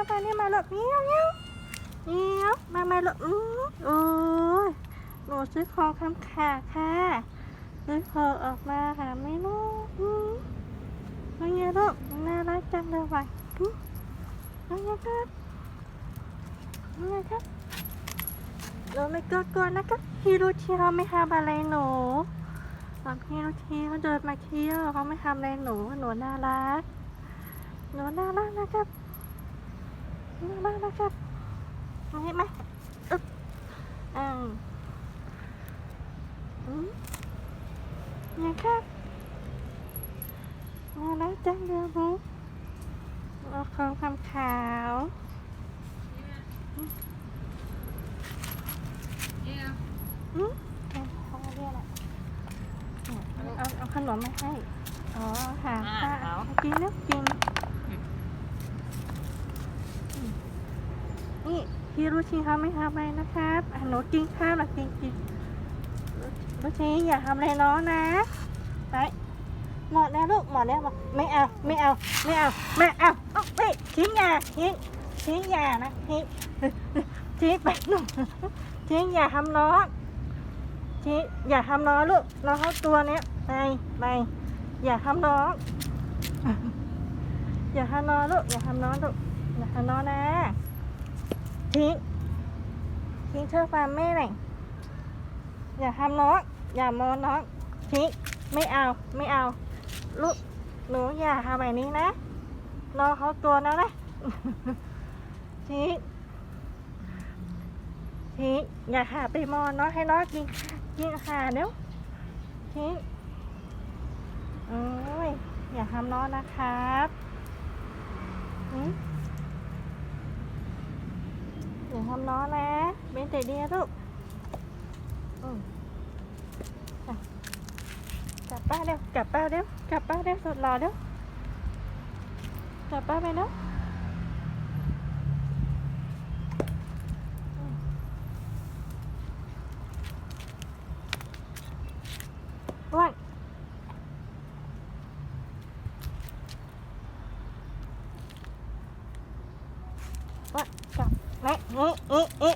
ยวไปเนี่ยมาหลบเงี้ยเงี้ยเงี้ยมามาหลบอือโอ้ยหนูซื้อของคำขาค่ะซื้อของออกมาค่ะไม่รู้อือว่าไงลูกน่ารักจังเลยว่ะอือว่าไงครับว่าไงครับเราไม่กลัวๆนะครับฮิโรชิเขาไม่ทำอะไรหนูตอนฮิโรชิเขาเดินมาเที่ยวเขาไม่ทำอะไรหนูหนูน่ารักหนูน่ารักนะครับ น่ารักนะครับมาเห็นไหมอึ๊บอืมอืมยังครับน่ารักจังเลยบุ๊กเอาของคำขาวอืมเอาเขาเรียกอะไรเอาเอาขนมมาให้ อ๋อค่ะกินแล้วกิน นี่ พี่รุชิเขาไม่ทำอะไรนะครับอะหนูกินข้าวหรอกินกินรุชิอย่าทำอะไรน้องนะไปหมดแล้วลูกหมดแล้วไม่เอาไม่เอาไม่เอาไม่เอาเอาไปทิ้งยาทิ้งทิ้งยานะทิ้งทิ้งไปหนูทิ้งอย่าทำน้องทิ้งอย่าทำน้องลูกน้องเขาตัวเนี้ยไปไปอย่าทำน้องอย่าทำน้องลูกอย่าทำน้องลูกอย่าทำน้องนะ ทิ้งทิ้งเธอฟังแม่หน่อยอย่าทำน้องอย่ามองน้องทิ้งไม่เอาไม่เอา ลูกหนูอย่าทำแบบนี้นะน้องเขาตัวแล้วนะทิ้งทิ้งอย่าหาไปมองน้องให้น้องกินกินอาเดี๋ยวทิ้งโอ้ยอย่าทำน้องนะครับ อืม อย่าทำน้องนะเป็นแต่เดียวลูกกลับบ้าเร็วกลับบ้าเร็วกลับบ้าเร็วสุดหล่อเร็วกลับบ้าไปเนาะอ้วนอ้วนกลับ นะเอ๊ะเอ๊